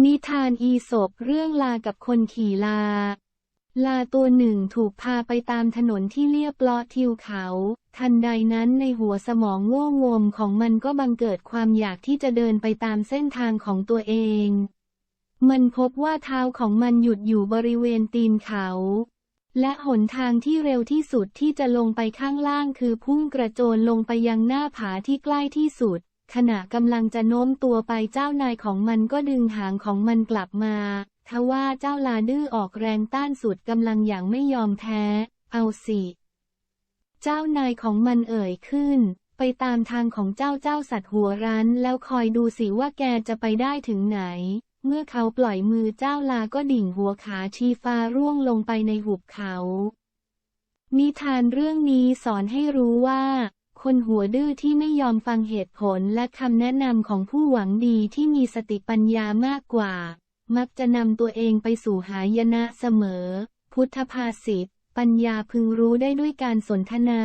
นิทานอีสปเรื่องลากับคนขี่ลา ลาตัวหนึ่งถูกพาไปตามถนนที่เลียบเลาะทิวเขา ทันใดนั้นในหัวสมองโง่งมของมันก็บังเกิดความอยากที่จะเดินไปตามเส้นทางของตัวเอง มันพบว่าเท้าของมันหยุดอยู่บริเวณตีนเขา และหนทางที่เร็วที่สุดที่จะลงไปข้างล่างคือพุ่งกระโจนลงไปยังหน้าผาที่ใกล้ที่สุด ขณะกำลังจะโน้มตัวไปเจ้านายของมันก็ดึงหางของมันกลับมา ทว่าเจ้าลาดื้อออกแรงต้านสุดกำลังอย่างไม่ยอมแพ้เอาสิ เจ้านายของมันเอ่ยขึ้น ไปตามทางของเจ้าเจ้าสัตว์หัวรันแล้วคอยดูสิว่าแกจะไปได้ถึงไหน เมื่อเขาปล่อยมือเจ้าลาก็ดิ่งหัวขาชีฟ้าร่วงลงไปในหุบเขา นิทานเรื่องนี้สอนให้รู้ว่า คนหัวดื้อที่ไม่ยอมฟังเหตุผลและคำแนะนำของผู้หวังดีที่มีสติปัญญามากกว่า มักจะนำตัวเองไปสู่หายนะเสมอ พุทธภาษิตปัญญาพึงรู้ได้ด้วยการสนทนา